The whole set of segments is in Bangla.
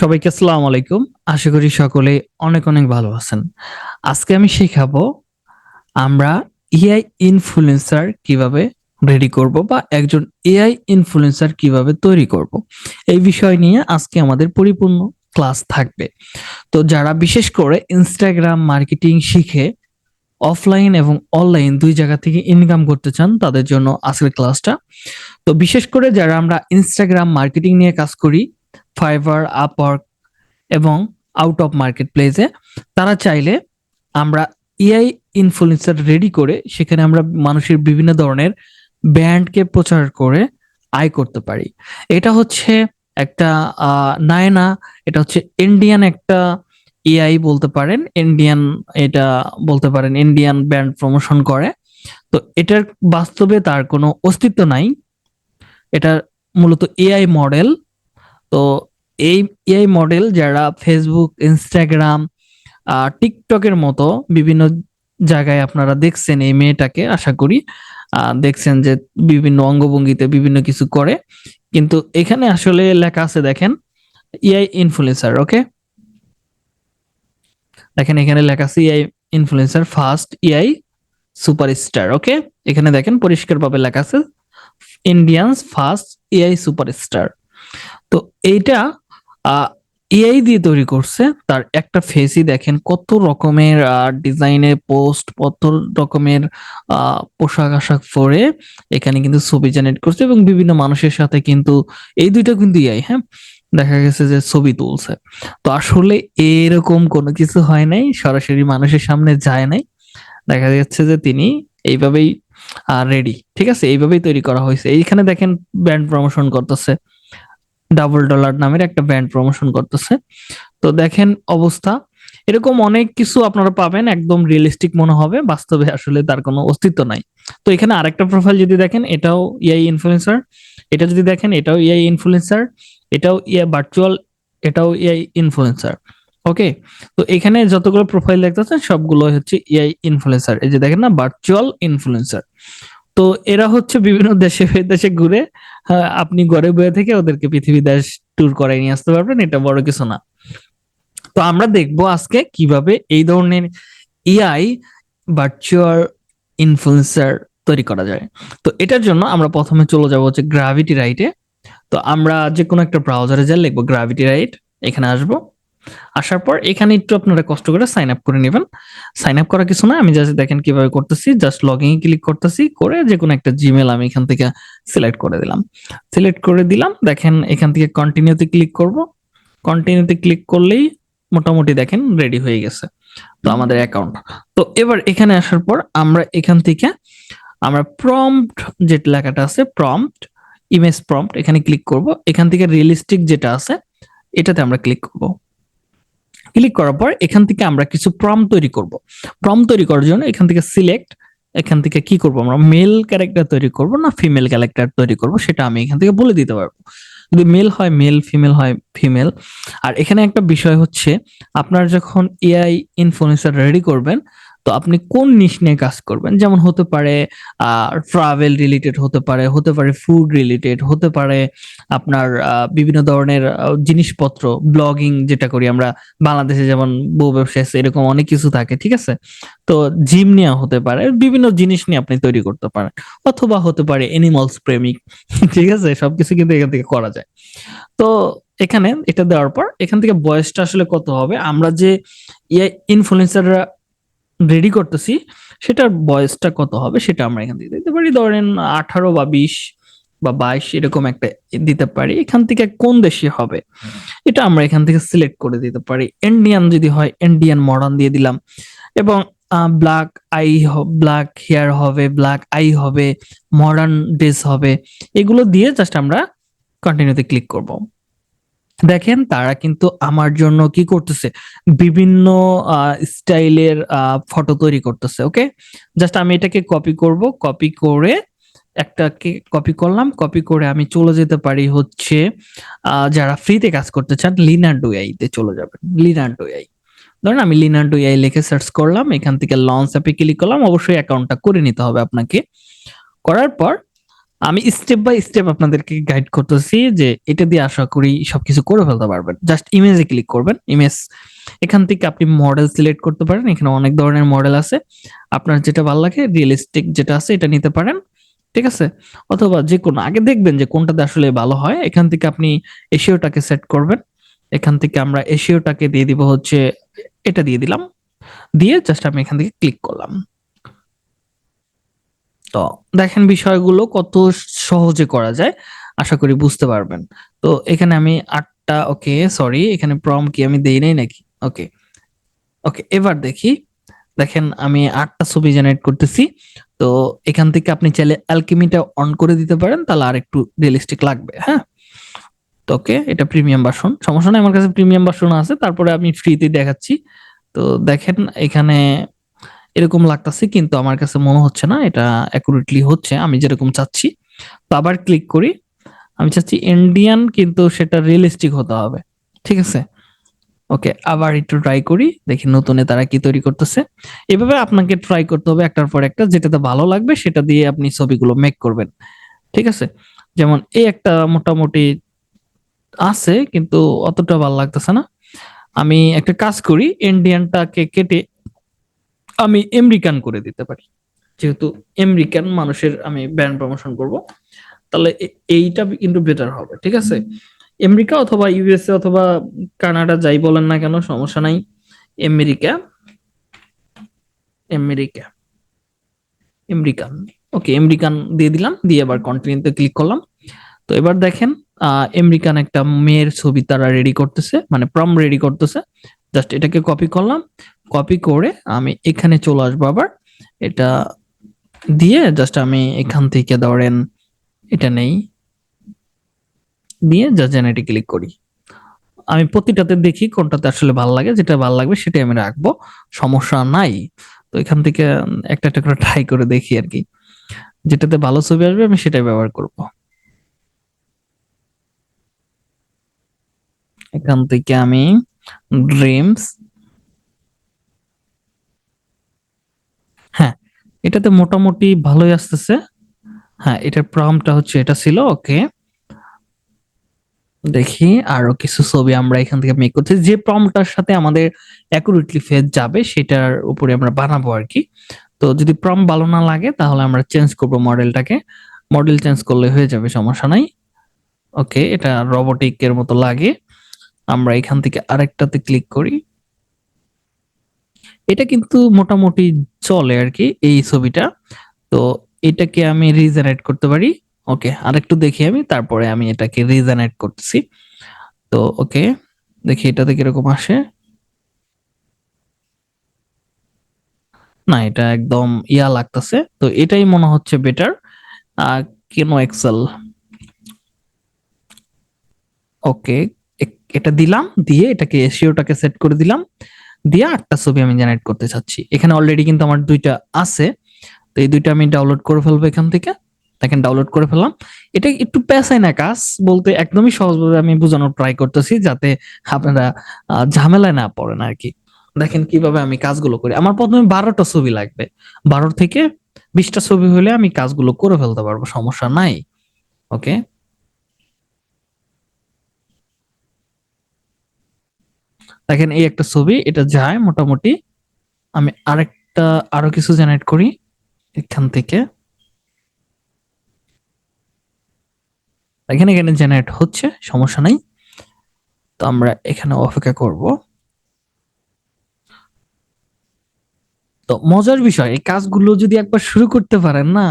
সবাইকে আসসালামু আলাইকুম। আশা করি সকলে অনেক অনেক ভালো আছেন। আজকে আমি শেখাবো আমরা এআই ইনফ্লুয়েন্সার কীভাবে রেডি করব বা একজন এআই ইনফ্লুয়েন্সার কীভাবে তৈরি করব। এই বিষয় নিয়ে আজকে আমাদের পরিপূর্ণ ক্লাস থাকবে। তো যারা বিশেষ করে ইনস্টাগ্রাম মার্কেটিং শিখে অফলাইন এবং অনলাইন দুই জায়গা থেকে ইনকাম করতে চান, তাদের জন্য আজকের ক্লাসটা। তো বিশেষ করে যারা আমরা ইনস্টাগ্রাম মার্কেটিং নিয়ে কাজ করি ফাইবার আপওয়ার্ক এবং আউট অফ মার্কেট প্লেসে তারা চাইলে আমরা এআই ইনফ্লুয়েন্সার রেডি করে সেখানে আমরা মানুষের বিভিন্ন ধরনের ব্র্যান্ডকে প্রচার করে আয় করতে পারি। এটা হচ্ছে একটা নায়না এটা হচ্ছে ইন্ডিয়ান একটা এআই বলতে পারেন। ইন্ডিয়ান এটা বলতে পারেন ইন্ডিয়ান ব্র্যান্ড প্রমোশন করে। তো এটার বাস্তবে তার কোনো অস্তিত্ব নাই। এটা মূলত এআই মডেল তো এই এআই মডেল যারা ফেসবুক ইনস্টাগ্রাম টিকটকের মতো বিভিন্ন জায়গায় আপনারা দেখছেন এই মেয়েটাকে, আশা করি দেখছেন যে বিভিন্ন অঙ্গভঙ্গিতে বিভিন্ন কিছু করে। কিন্তু এখানে আসলে লেখা আছে, দেখেন, এআই ইনফ্লুয়েন্সার ওকে দেখেন, এখানে লেখা আছে, AI influencer first AI superstar okay এখানে দেখেন, পরিষ্কারভাবে লেখা আছে ইন্ডিয়ান্স ফার্স্ট এআই সুপারস্টার তো এইটা এআই দিয়ে তৈরি করছে। তার একটা ফেসই দেখেন, কত রকমের ডিজাইনের পোস্ট কত রকমের পোশাক আশাক পরে এখানে কিন্তু ছবি জেনারেট করছে এবং বিভিন্ন মানুষের সাথে কিন্তু এই দুইটা কিন্তু এআই হ্যাঁ? দেখা গেছে যে ছবি তুলছে। তো আসলে এরকম কোনো কিছু হয় নাই, সরাসরি মানুষের সামনে যায় নাই। দেখা যাচ্ছে যে তিনি এইভাবেই রেডি ঠিক আছে? এইভাবেই তৈরি করা হয়েছে। এইখানে দেখেন ব্র্যান্ড প্রমোশন করতেছে। ডাবল ডলার নামের একটা ব্যান্ড প্রমোশন করতেছে। তো দেখেন অবস্থা। এরকম অনেক কিছু আপনারা পাবেন, একদম রিয়েলিস্টিক মনে হবে, বাস্তবে আসলে তার কোনো অস্তিত্ব নাই। তো এখানে আরেকটা প্রোফাইল যদি দেখেন, এটাও ইআই ইনফ্লুয়েন্সার এটা যদি দেখেন, এটাও ইআই ইনফ্লুয়েন্সার এটাও ইআই ভার্চুয়াল এটাও ইআই ইনফ্লুয়েন্সার ওকে তো এখানে যতগুলো প্রোফাইল দেখতেছেন সবগুলো হচ্ছে ইআই ইনফ্লুয়েন্সার এই যে দেখেন না ভার্চুয়াল ইনফ্লুয়েন্সার তো এরা হচ্ছে বিভিন্ন দেশে দেশে ঘুরে আপনি ঘরে বয়ে থেকে ওদেরকে পৃথিবী দেশ ট্যুর করাই নিয়ে আসতে পারবেন, এটা বড় কিছু না। তো আমরা দেখব আজকে কীভাবে এই ধরনের এআই ভার্চুয়াল ইনফ্লুয়েন্সার তৈরি করা যায়। তো এটার জন্য আমরা প্রথমে চলে যাব হচ্ছে গ্রাভিটি রাইটে তো আমরা যে কোনো একটা ব্রাউজারে যা লিখব গ্রাভিটি রাইট এখানে আসব। আসার পর এখানে একটু আপনারা কষ্ট করে সাইন আপ করে নেবেন। সাইন আপ করা কিছু না আমি জাস্ট দেখেন কীভাবে করতেছি জাস্ট লগ ইন ক্লিক করতেছি, করে যে কোনো একটা জিমেল আমি এখান থেকে সিলেক্ট করে দিলাম। সিলেক্ট করে দিলাম, দেখেন এখান থেকে কন্টিনিউতে ক্লিক করব। কন্টিনিউতে ক্লিক করলেই মোটামুটি দেখেন রেডি হয়ে গেছে। তো আমাদের অ্যাকাউন্ট তো এবার এখানে আসার পর আমরা এখান থেকে, আমরা প্রম্পট যে লেখাটা আছে প্রম্পট ইমেজ প্রম্পট এখানে ক্লিক করব। এখান থেকে রিয়েলিস্টিক যেটা আছে, এটাতে আমরা ক্লিক করব। ক্লিক করার পর এখান থেকে আমরা কিছু প্রম তৈরি করব। প্রম তৈরি করার জন্য এখান থেকে সিলেক্ট এখান থেকে কি করব আমরা? মেল ক্যারেক্টার তৈরি করব না ফিমেল ক্যারেক্টার তৈরি করব? সেটা আমি এখান থেকে বলে দিতে পারব। যদি মেল হয় মেল ফিমেল হয় ফিমেল আর এখানে একটা বিষয় হচ্ছে, আপনার যখন এআই ইনফ্লুয়েন্সার রেডি করবেন আপনি কোন নিশ নিয়ে কাজ করবেন? যেমন হতে পারে ট্রাভেল রিলেটেড হতে পারে হতে পারে ফুড রিলেটেড হতে পারে আপনার বিভিন্ন ধরনের জিনিসপত্র ব্লগিং যেটা করি আমরা, বাংলাদেশে যেমন বউ ব্যবসা এরকম অনেক কিছু থাকে, ঠিক আছে? তো জিম নিয়ে হতে পারে, বিভিন্ন জিনিস নিয়ে আপনি তৈরি করতে পারেন, অথবা হতে পারে এনিমালস প্রেমিক, ঠিক আছে? সবকিছু কিন্তু এখান থেকে করা যায়। তো এখানে এটা দেওয়ার পর, এখান থেকে বয়সটা আসলে কত হবে? আমরা যে ইনফ্লুয়েন্সাররা রেডি করতেছি সেটার বয়সটা কত হবে সেটা আমরা এখান থেকে দিতে পারি। ধরেন আঠারো বা বিশ বা বাইশ এরকম একটা দিতে পারি। এখান থেকে কোন দেশে হবে? এটা আমরা এখান থেকে সিলেক্ট করে দিতে পারি। ইন্ডিয়ান যদি হয় ইন্ডিয়ান মডার্ন দিয়ে দিলাম। এবং ব্ল্যাক আই ব্ল্যাক হেয়ার হবে ব্ল্যাক আই হবে মডার্ন ড্রেস হবে। এগুলো দিয়ে জাস্ট আমরা কন্টিনিউতে ক্লিক করব। দেখেন তারা কিন্তু আমার জন্য কি করতেছে? বিভিন্ন স্টাইলের ফটো তৈরি করতেছে ওকে জাস্ট আমি এটাকে কপি করব কপি করে একটাকে কপি করলাম কপি করে আমি চলে যেতে পারি হচ্ছে যারা ফ্রিতে কাজ করতে চান লিনার্ডো তে চলে যাবেন লিনার্ডো এআই ধরেন আমি লিনার্ডো এআই লিখে সার্চ করলাম, এখান থেকে লঞ্চ অ্যাপে ক্লিক করলাম, অবশ্যই অ্যাকাউন্টটা করে নিতে হবে আপনাকে। করার পর আমি স্টেপ বাই স্টেপ আপনাদেরকে গাইড করতেছি যে এটা দিয়ে আশা করি সবকিছু করে ফেলতে পারবেন। জাস্ট ইমেজে ক্লিক করবেন। ইমেজ এখান থেকে আপনি মডেল সিলেক্ট করতে পারেন। এখানে অনেক ধরনের মডেল আছে। আপনার যেটা ভালো লাগে রিয়েলিস্টিক যেটা আছে, এটা নিতে পারেন। ঠিক আছে? অথবা যে কোনো আগে দেখবেন যে কোনটাতে আসলে ভালো হয়। এখান থেকে আপনি এশিওটাকে সেট করবেন। এখান থেকে আমরা এশিওটাকে দিয়ে দিব হচ্ছে, এটা দিয়ে দিলাম। দিয়ে জাস্ট আমি এখান থেকে ক্লিক করলাম। তো দেখেন বিষয়গুলো কত সহজে করা যায়, আশা করি বুঝতে পারবেন। তো এখানে আমি আটটা, ওকে সরি এখানে প্রম কি আমি দেই নাই নাকি? ওকে ওকে, এবার দেখি। দেখেন আমি আটটা ছবি জেনারেট করতেছি, তো এখান থেকে আপনি চাইলে অ্যালকেমিটা অন করে দিতে পারেন, তাহলে আর একটু রিয়েলিস্টিক লাগবে হ্যাঁ? তো ওকে, এটা প্রিমিয়াম বাসন সমস্যা নেই, আমার কাছে প্রিমিয়াম ভার্সন আছে, তারপরে আমি ফ্রিতে দেখাচ্ছি। তো দেখেন এখানে এরকম লাগতেছে, কিন্তু আমার কাছে মনে হচ্ছে না, এটা অ্যাকুরেটলি হচ্ছে, আমি যেরকম চাচ্ছি। তো আবার ক্লিক করি, আমি চাচ্ছি ইন্ডিয়ান কিন্তু সেটা রিয়েলিস্টিক হতে হবে, ঠিক আছে? ওকে, আবার একটু ট্রাই করি, দেখি নতুনে তারা কি তৈরি করতেছে। এভাবে আপনাকে ট্রাই করতে হবে একটার পর একটা, যেটাতে ভালো লাগবে সেটা দিয়ে আপনি ছবিগুলো মেক করবেন, ঠিক আছে? যেমন এই একটা মোটামুটি আছে, কিন্তু অতটা ভালো লাগতেছে না। আমি একটা কাজ করি ইন্ডিয়ানটাকে কেটে আমি আমেরিকান করে দিতে পারি। যেহেতু আমেরিকান মানুষের আমি ব্র্যান্ড প্রমোশন করব, তাহলে এইটা কিন্তু বেটার হবে, ঠিক আছে? আমেরিকা অথবা ইউএসএ অথবা কানাডা যাই বলেন না কেন, সমস্যা নাই। America America American okay American দিয়ে দিলাম, দিয়ে আবার কন্টিনিউতে ক্লিক করলাম। তো এবার দেখেন আমেরিকান একটা মেয়ের ছবি তারা রেডি করতেছে মানে প্রম রেডি করতেছে। জাস্ট এটাকে কপি করলাম কপি করে আমি এখানে চলে আসব আবার। এটা দিয়ে জাস্ট আমি এখান থেকে ধরেন এটা নেই। দিয়ে জাস্ট জেনারেটে ক্লিক করি। আমি প্রতিটাতে দেখি কোনটাতে আসলে ভালো লাগে, যেটা ভালো লাগবে সেটাই আমি রাখব, সমস্যা নাই। তো এখান থেকে একটা একটা করে ট্রাই করে দেখি আর কি। যেটাতে ভালো ছবি আসবে আমি সেটাই ব্যবহার করব। এখান থেকে আমি ড্রিমস হ্যাঁ এটাতে মোটামুটি ভালোই আসতেছে। হ্যাঁ এটার প্রমটা হচ্ছে এটা ছিল, ওকে। দেখি আরও কিছু ছবি আমরা এখান থেকে মেক করছি। যে প্রমটার সাথে আমাদের অ্যাকুরেটলি ফেজ যাবে, সেটার উপরে আমরা বানাবো আর কি। তো যদি প্রম ভালো না লাগে, তাহলে আমরা চেঞ্জ করব মডেলটাকে মডেল চেঞ্জ করলে হয়ে যাবে, সমস্যা নাই। ওকে, এটা রোবোটিক এর মতো লাগে। আমরা এখান থেকে আরেকটাতে ক্লিক করি। এটা কিন্তু মোটামুটি চলে আর কি এই ছবিটা। তো এটাকে আমি রিজেনারেট করতে পারি। ওকে, আরেকটু দেখি আমি, তারপরে আমি এটাকে রিজেনারেট করতেছি। তো ওকে, দেখি এটাতে কীরকম আসে। না, এটা একদম ইয়া লাগতেছে। তো এটাই মনে হচ্ছে বেটার কেন এক্সেল? ওকে এটা দিলাম, দিয়ে এটাকে এসিওটাকে সেট করে দিলাম। দিয়ে আটটা ছবি আমি জেনারেট করতে চাচ্ছি। এখানে অলরেডি কিন্তু আমার দুইটা আছে। তো এই দুইটা আমি ডাউনলোড করে ফেলব এখান থেকে। দেখেন ডাউনলোড করে ফেললাম। এটা একটু পেশায় না, কাজ বলতে একদমই সহজভাবে আমি বোঝানোর ট্রাই করতেছি যাতে আপনারা ঝামেলায় না পড়েন আর কি দেখেন কীভাবে আমি কাজগুলো করি। আমার প্রথমে বারোটা ছবি লাগবে। বারো থেকে বিশটা ছবি হলে আমি কাজগুলো করে ফেলতে পারব, সমস্যা নাই। ওকে দেখেন এই একটা ছবি, এটা যায় মোটামুটি। আমি আরেকটা আরও কিছু জেনারেট করি এখান থেকে। এখানে এখানে জেনারেট হচ্ছে, সমস্যা নাই। তো আমরা এখানে অপেক্ষা করব। তো মজার বিষয়, এই কাজগুলো যদি একবার শুরু করতে পারেন না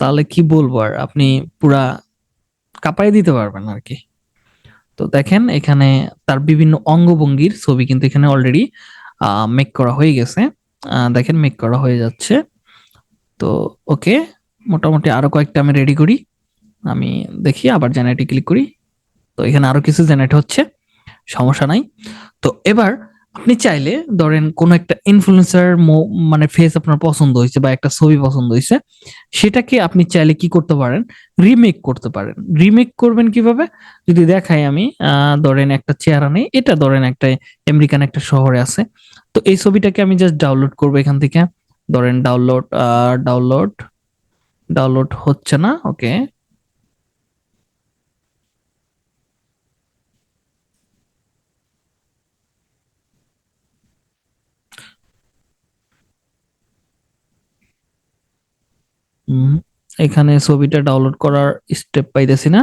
তাহলে কি বলব আর? আপনি পুরা কাঁপাই দিতে পারবেন আর কি। তো দেখেন, এখানে তার বিভিন্ন অঙ্গভঙ্গির ছবি কিন্তু এখানে অলরেডি মেক করা হয়ে গেছে। দেখেন মেক করা হয়ে যাচ্ছে। তো ওকে, মোটামুটি আরও কয়েকটা আমি রেডি করি। আমি দেখি, আবার জেনারেটে ক্লিক করি। তো এখানে আরও কিছু জেনারেট হচ্ছে, সমস্যা নাই। তো এবার আপনি চাইলে ধরেন কোন একটা ইনফ্লুয়েন্সার মানে ফেস আপনার পছন্দ হয়েছে বা একটা ছবি পছন্দ হয়েছে, সেটাকে আপনি চাইলে কি করতে পারেন? রিমেক করতে পারেন। রিমেক করবেন কীভাবে? যদি দেখাই আমি ধরেন একটা চেয়ার নেই, এটা ধরেন একটা আমেরিকান একটা শহরে আছে, তো এই ছবিটাকে আমি জাস্ট ডাউনলোড করব এখান থেকে। ধরেন ডাউনলোড ডাউনলোড ডাউনলোড হচ্ছে না ওকে এখানে ছবিটা ডাউনলোড করার স্টেপ পাইতেছি না।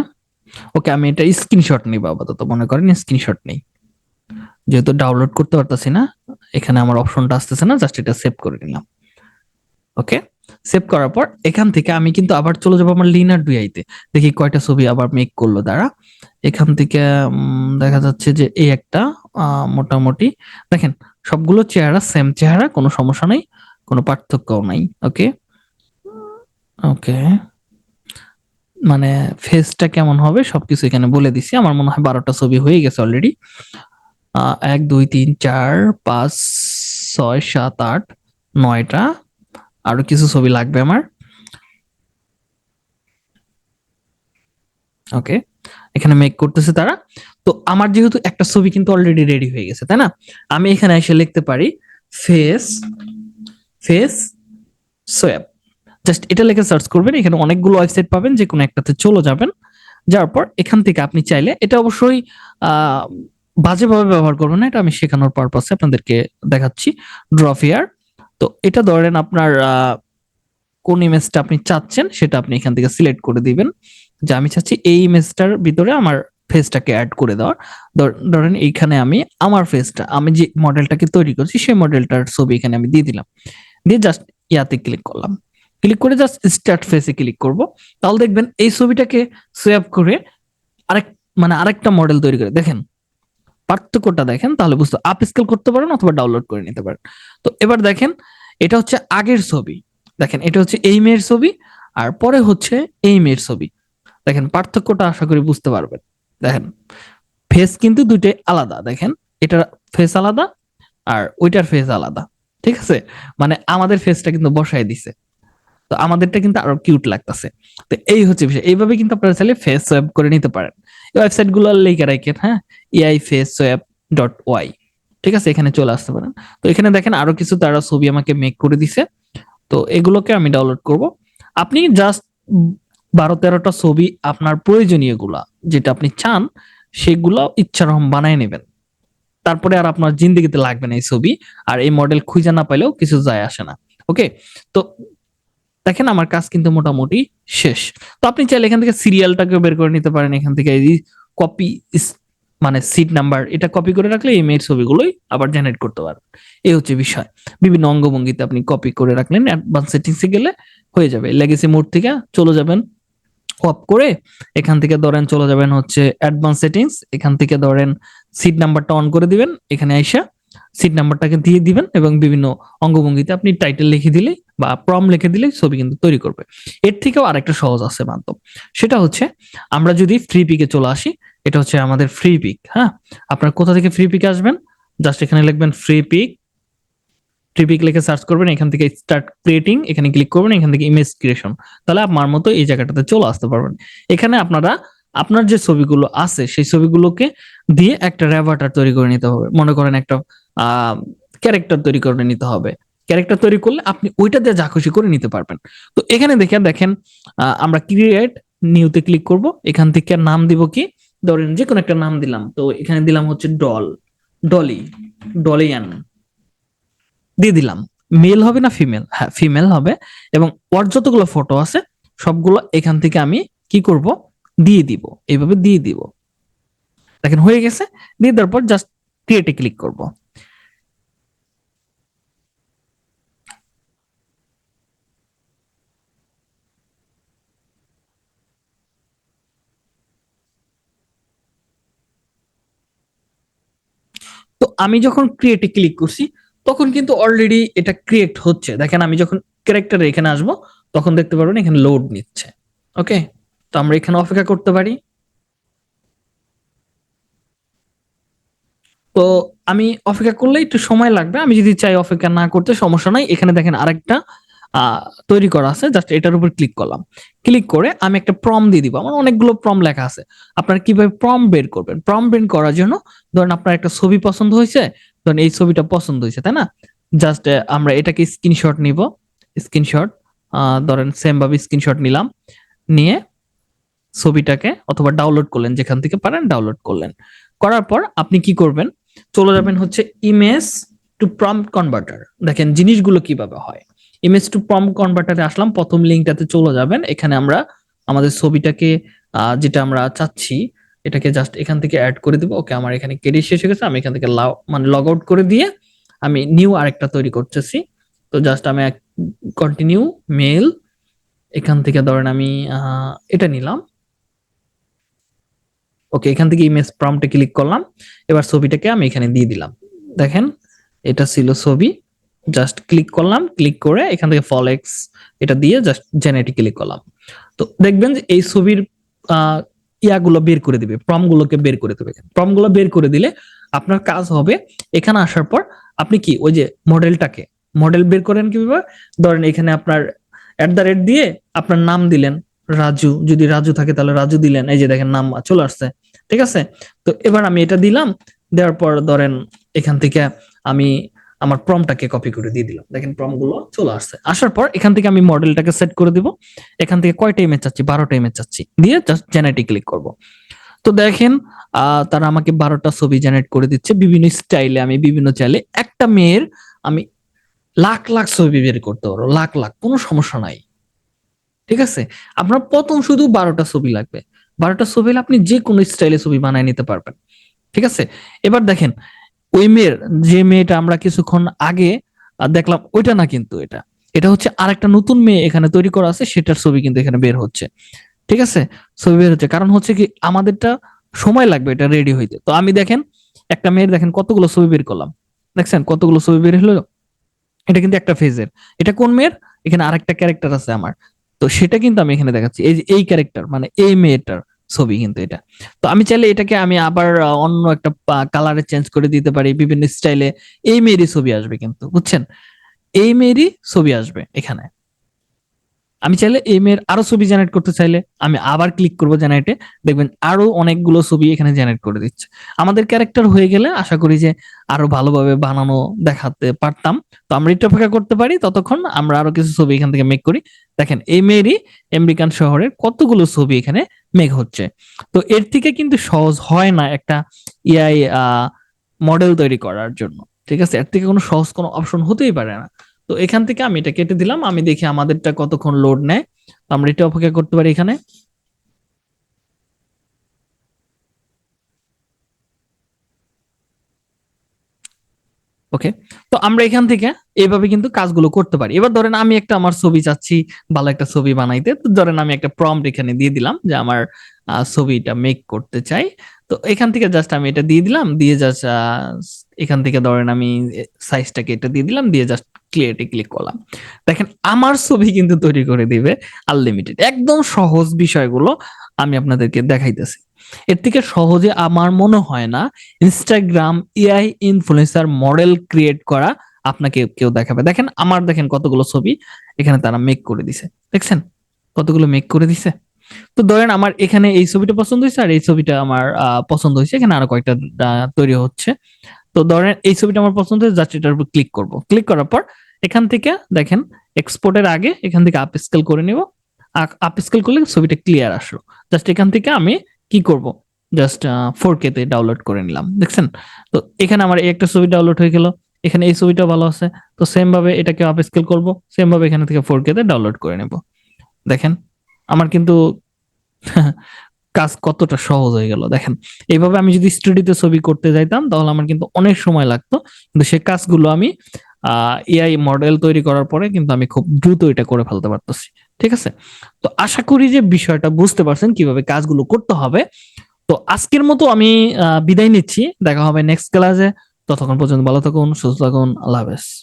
ওকে আমি এটা স্ক্রিনশট নিব আপাতত, মনে করেন স্ক্রিনশট নেই। যেহেতু ডাউনলোড করতে পারতেছি না, এখানে আমার অপশনটা আসতেছে না জাস্ট এটা সেভ করে নিলাম। ওকে সেভ করার পর এখান থেকে আমি কিন্তু আবার চলে যাব আমার লিনার দুইআইতে দেখি কয়টা ছবি আবার মেক করল তারা। এখান থেকে দেখা যাচ্ছে যে এই একটা মোটামুটি, দেখেন সবগুলো চেহারা সেম চেহারা, কোনো সমস্যা নেই, কোনো পার্থক্যও নাই। ওকে ওকে মানে ফেসটা কেমন হবে সবকিছু এখানে বলে দিছি। আমার মনে হয় বারোটা ছবি হয়ে গেছে অলরেডি এক, দুই, তিন, চার, পাঁচ, ছয়, সাত, আট, নয়টা। আরও কিছু ছবি লাগবে আমার। ওকে এখানে মেক করতেছে তারা। তো আমার যেহেতু একটা ছবি কিন্তু অলরেডি রেডি হয়ে গেছে, তাই না? আমি এখানে এসে লিখতে পারি ফেস ফেস সোয়াব জাস্ট এটা লিখে সার্চ করবেন, এখানে অনেকগুলো ওয়েবসাইট পাবেন যে কোনো একটাতে চলে যাবেন। যাওয়ার পর এখান থেকে আপনি চাইলে, এটা অবশ্যই বাজেভাবে ব্যবহার করবেন না, এটা আমি শেখানোর পারপাসে আপনাদেরকে দেখাচ্ছি। ড্রফিয়ার তো এটা ধরেন আপনার কোন ইমেজটা আপনি চাচ্ছেন, সেটা আপনি এখান থেকে সিলেক্ট করে দিবেন। যে আমি চাচ্ছি এই ইমেজটার ভিতরে আমার ফেসটাকে অ্যাড করে দেওয়ার। ধরেন এইখানে আমি আমার ফেসটা আমি যে মডেলটাকে তৈরি করছি, সেই মডেলটার ছবি এখানে আমি দিয়ে দিলাম। দিয়ে জাস্ট ইয়াতে ক্লিক করলাম। ক্লিক করে জাস্ট স্টার্ট ফেসে ক্লিক করব। তাহলে দেখবেন এই ছবিটাকে সোয়াপ করে আরেক মানে আরেকটা মডেল তৈরি করে। দেখেন, পার্থক্যটা দেখেন, তাহলে বুঝতে আপ স্কেল করতে পারেন অথবা ডাউনলোড করে নিতে পারেন। তো এবার দেখেন, এটা হচ্ছে আগের ছবি। দেখেন, এটা হচ্ছে এই মেয়ের ছবি, আর পরে হচ্ছে এই মেয়ের ছবি। দেখেন, পার্থক্যটা আশা করি বুঝতে পারবেন। দেখেন ফেস কিন্তু দুইটাই আলাদা। দেখেন, এটার ফেস আলাদা, আর ওইটার ফেস আলাদা। ঠিক আছে? মানে আমাদের ফেসটা কিন্তু বসায় দিছে। তো আমাদেরটা কিন্তু আরও কিউট লাগতেছে। তো এই হচ্ছে বিষয়। এইভাবে কিন্তু আপনারা চাইলে ফেস সোয়াপ করে নিতে পারেন। ওয়েবসাইটগুলো লিখে রাখেন হ্যাঁ? AI face swap dot Y ঠিক আছে? এখানে চলে আসতে পারেন। তো এখানে দেখেন আরও কিছু তারা ছবি আমাকে মেক করে দিছে। তো এগুলোকে আমি ডাউনলোড করব। আপনি জাস্ট বারো তেরোটা ছবি আপনার প্রয়োজনীয়গুলা, যেটা আপনি চান, সেগুলো ইচ্ছারকম বানায় নেবেন। তারপরে আর আপনার জিন্দিগিতে লাগবে না এই ছবি। আর এই মডেল খুঁজে না পাইলেও কিছু যায় আসে না। ওকে তো দেখেন আমার কাজ কিন্তু মোটামুটি শেষ। তো আপনি চাইলে এখান থেকে সিরিয়ালটাকে বের করে নিতে পারেন, এখান থেকে এই কপি মানে সিট নাম্বার এটা কপি করে রাখলে এই মেয়ের ছবিগুলোই আবার জেনারেট করতে পারবেন। এই হচ্ছে বিষয়। বিভিন্ন অঙ্গভঙ্গিতে আপনি কপি করে রাখলেন অ্যাডভান্স সেটিংসে গেলে হয়ে যাবে। লেগেসি মোড থেকে চলে যাবেন অফ করে এখান থেকে ধরেন চলে যাবেন হচ্ছে অ্যাডভান্স সেটিংস এখান থেকে ধরেন সিট নাম্বারটা অন করে দিবেন, এখানে আইসা সিট নাম্বারটাকে দিয়ে দিবেন এবং বিভিন্ন অঙ্গভঙ্গিতে আপনি টাইটেল লিখে দিলেই বা প্রম লিখে দিলেই ছবি কিন্তু তৈরি করবে। এর থেকেও আরেকটা সহজ আছে মাধ্যম সেটা হচ্ছে, আমরা যদি ফ্রি পিকে চলে আসি, এটা হচ্ছে আমাদের ফ্রি পিক হ্যাঁ? আপনার কোথা থেকে ফ্রি পিক আসবেন? জাস্ট এখানে লিখবেন ফ্রি পিক ফ্রি পিক লিখে সার্চ করবেন, এখান থেকে স্টার্ট ক্রিয়েটিং এখানে ক্লিক করবেন, এখান থেকে ইমেজ ক্রিয়েশন তাহলে আপনার মতো এই জায়গাটাতে চলে আসতে পারবেন। এখানে আপনারা, আপনার যে ছবিগুলো আছে, সেই ছবিগুলোকে দিয়ে একটা র্যাভাটার তৈরি করে নিতে হবে। মনে করেন একটা ক্যারেক্টার তৈরি করে নিতে হবে। ক্যারেক্টার তৈরি করলে আপনি ওইটা দিয়ে যা খুশি করে নিতে পারবেন। তো এখানে দেখে দেখেন আমরা ক্রিয়েট নিউতে ক্লিক করব। এখান থেকে নাম দিব কি? ধরেন যে কোনো একটা নাম দিলাম। তো এখানে দিলাম হচ্ছে ডল ডলি ডলিয়ান দিয়ে দিলাম। মেল হবে না ফিমেল হ্যাঁ ফিমেল হবে। এবং ওর যতগুলো ফটো আছে, সবগুলো এখান থেকে আমি কি করব? দিয়ে দিব। এইভাবে দিয়ে দিব। দেখেন হয়ে গেছে। দিয়ে দেওয়ার পর জাস্ট ক্রিয়েটে ক্লিক করব। তো আমি যখন ক্রিয়েটে ক্লিক করছি, তখন কিন্তু অলরেডি এটা ক্রিয়েট হচ্ছে। দেখেন আমি যখন ক্যারেক্টার এখানে আসব, তখন দেখতে পারবেন এখানে লোড নিচ্ছে। ওকে তো আমরা এখানে অপেক্ষা করতে পারি। তো আমি অপেক্ষা করলে একটু সময় লাগবে। আমি যদি চাই অপেক্ষা না করতে, সমস্যা নাই। এখানে দেখেন আরেকটা তৈরি করা আছে জাস্ট এটার উপর ক্লিক করলাম। ক্লিক করে আমি একটা প্রম দিয়ে দিব। আমার অনেকগুলো প্রম লেখা আছে। আপনারা কীভাবে প্রম বের করবেন? প্রম বের করার জন্য ধরেন আপনার একটা ছবি পছন্দ হয়েছে, ধরেন এই ছবিটা পছন্দ হয়েছে, তাই না? জাস্ট আমরা এটাকে স্ক্রিনশট নিব। স্ক্রিনশট ধরেন সেম ভাবে স্ক্রিনশট নিলাম। নিয়ে ছবিটাকে অথবা ডাউনলোড করলেন, যেখান থেকে পারেন ডাউনলোড করলেন। করার পর আপনি কি করবেন? চলে যাবেন হচ্ছে ইমেজ টু প্রম্পট কনভার্টার দেখেন জিনিসগুলো কীভাবে হয়। ইমেজ টু প্রম্পট কনভার্টারে আসলাম। প্রথম লিঙ্কটাতে চলে যাবেন। এখানে আমরা আমাদের ছবিটাকে যেটা আমরা চাচ্ছি, এটাকে জাস্ট এখান থেকে অ্যাড করে দিব। ওকে আমার এখানে ক্রেডিট শেষ হয়ে গেছে। আমি এখান থেকে মানে লগ আউট করে দিয়ে আমি নিউ আরেকটা তৈরি করতেছি। তো জাস্ট আমি কন্টিনিউ মেল এখান থেকে ধরেন আমি এটা নিলাম। ওকে এখান থেকে ইমেজ প্রম্পটে ক্লিক করলাম। এবার ছবিটাকে আমি এখানে দিয়ে দিলাম। দেখেন, এটা ছিল ছবি। জাস্ট ক্লিক করলাম ক্লিক করে এখান থেকে ফলেক্স এটা দিয়ে জাস্ট জেনারেটি ক্লিক করলাম। তো দেখবেন যে এই ছবির ইয়াগুলো বের করে দিবে প্রম গুলোকে বের করে দেবে। প্রমগুলো বের করে দিলে আপনার কাজ হবে এখানে আসার পর আপনি কি ওই যে মডেলটাকে মডেল বের করেন কীভাবে? ধরেন এখানে আপনার অ্যাট দ্য রেট দিয়ে আপনার নাম দিলেন রাজু, যদি রাজু থাকে তাহলে রাজু দিলেন, এই যে দেখেন নাম চলে আসছে, ঠিক আছে? তো এবার আমি এটা দিলাম, দেওয়ার পর ধরেন এখান থেকে আমি আমার প্রমটাকে কপি করে দিয়ে দিলাম। দেখেন প্রমগুলো চলে আসছে। আসার পর এখান থেকে আমি মডেলটাকে সেট করে দিব। এখান থেকে কয়টা ইমেজ চাচ্ছি? বারোটা ইমেজ চাচ্ছি। দিয়ে জাস্ট জেনারেটি ক্লিক করব। তো দেখেন তারা আমাকে বারোটা ছবি জেনারেট করে দিচ্ছে। বিভিন্ন স্টাইলে আমি, বিভিন্ন চাইলে একটা মেয়ের আমি লাখ লাখ ছবি বের করতে পারব। লাখ লাখ, কোনো সমস্যা নাই। ঠিক আছে? আপনার প্রথম শুধু বারোটা ছবি লাগবে। বারোটা ছবি হলে আপনি যে কোনো স্টাইলে ছবি বানায় নিতে পারবেন। ঠিক আছে? এবার দেখেন ওই মেয়ের, যে মেয়েটা আমরা কিছুক্ষণ আগে দেখলাম, ওইটা না কিন্তু এটা। এটা হচ্ছে আরেকটা নতুন মেয়ে এখানে তৈরি করা আছে, সেটার ছবি কিন্তু এখানে বের হচ্ছে। ঠিক আছে? ছবি বের হচ্ছে। কারণ হচ্ছে কি, আমাদেরটা সময় লাগবে এটা রেডি হইতে। তো আমি দেখেন, একটা মেয়ের দেখেন কতগুলো ছবি বের করলাম। দেখছেন? কতগুলো ছবি বের হলো? এটা কিন্তু একটা ফেজের এটা কোন মেয়ের? এখানে আরেকটা ক্যারেক্টার আছে আমার। তো সেটা কিন্তু আমি এখানে দেখাচ্ছি। এই যে এই ক্যারেক্টার মানে এই মেয়েটার। ছবি কিন্তু এটা। তো আমি চাইলে এটাকে আমি আবার অন্য একটা কালারে চেঞ্জ করে দিতে পারি, বিভিন্ন স্টাইলে এই মেয়েরই ছবি আসবে কিন্তু, বুঝছেন? এই মেয়েরই ছবি আসবে এখানে। আমি চাইলে এই এর আরও ছবি জেনারেট করতে চাইলে আমি আবার ক্লিক করব জেনারেটে দেখবেন আরও অনেকগুলো ছবি এখানে জেনারেট করে দিচ্ছে। আমাদের ক্যারেক্টার হয়ে গেলে আশা করি যে আরও ভালোভাবে বানানো দেখাতে পারতাম। তো আমরা একটু অপেক্ষা করতে পারি, ততক্ষণ আমরা আরও কিছু ছবি এখান থেকে মেক করি। দেখেন এই মেয়েরই আমেরিকান শহরের কতগুলো ছবি এখানে মেক হচ্ছে। তো এর থেকে কিন্তু সহজ হয় না একটা ইআই মডেল তৈরি করার জন্য। ঠিক আছে? এর থেকে কোনো সহজ কোনো অপশন হতেই পারে না। তো এখান থেকে আমি এটা কেটে দিলাম। আমি দেখি আমাদেরটা কতক্ষণ লোড নেয়। আমরা এটা অপেক্ষা করতে পারি এখানে। ওকে তো আমরা এখান থেকে এইভাবে কিন্তু কাজগুলো করতে পারি। এবার ধরেন আমি একটা আমার ছবি চাচ্ছি, ভালো একটা ছবি বানাইতে। তো ধরেন আমি একটা প্রম্পট এখানে দিয়ে দিলাম যে আমার ছবিটা মেক করতে চাই। তো এখান থেকে জাস্ট আমি এটা দিয়ে দিলাম। দিয়ে জাস্ট এখান থেকে ধরেন আমি সাইজটাকে এটা দিয়ে দিলাম, দিয়ে জাস্ট ক্লিয়ারটি ক্লিক করলাম। দেখেন, আমার ছবি কিন্তু তৈরি করে দিবে আনলিমিটেড একদম সহজ বিষয়গুলো আমি আপনাদেরকে দেখাইতেছি। এর থেকে সহজে আমার মনে হয় না Instagram AI influencer model create করা আপনাকে কেউ দেখাবে। দেখেন, আমার দেখেন কতগুলো ছবি এখানে তারা মেক করে দিছে। দেখছেন? কতগুলো মেক করে দিছে? তো ধরেন আমার এখানে এই ছবিটা পছন্দ হয়েছে আর এই ছবিটা আমার পছন্দ হয়েছে এখানে আরও কয়েকটা তৈরি হচ্ছে। তো ধরেন এই ছবিটা আমার পছন্দ হয়েছে জাস্ট এটার উপর ক্লিক করব। ক্লিক করার পর এখান থেকে দেখেন এক্সপোর্টের আগে এখান থেকে আপ স্কেল করে নিব। আপ স্কেল করলে ছবিটা ক্লিয়ার আসলো। জাস্ট এখান থেকে আমি কি করব? জাস্ট ফোর কে তে ডাউনলোড করে নিলাম। দেখছেন? তো এখানে আমার এই একটা ছবি ডাউনলোড হয়ে গেল। এখানে এই ছবিটা ভালো আছে। তো সেম ভাবে এটাকে আপ স্কেল করব। সেম ভাবে এখানে থেকে ফোর কে তে ডাউনলোড করে নেব। দেখেন? আমার কিন্তু কাজ কতটা সহজ হয়ে গেল, দেখেন। এইভাবে আমি যদি স্টুডিওতে ছবি করতে যাইতাম, তাহলে আমার কিন্তু অনেক সময় লাগতো। কিন্তু সে কাজগুলো আমি এআই মডেল তৈরি করার পরে কিন্তু আমি খুব দ্রুত এটা করে ফেলতে পারতেছি, ঠিক আছে? তো আশা করি যে বিষয়টা বুঝতে পারছেন কীভাবে কাজগুলো করতে হবে। তো আজকের মতো আমি বিদায় নিচ্ছি। দেখা হবে নেক্সট ক্লাসে ততক্ষণ পর্যন্ত ভালো থাকুন, সুস্থ থাকুন, আল্লাহ হাফেজ।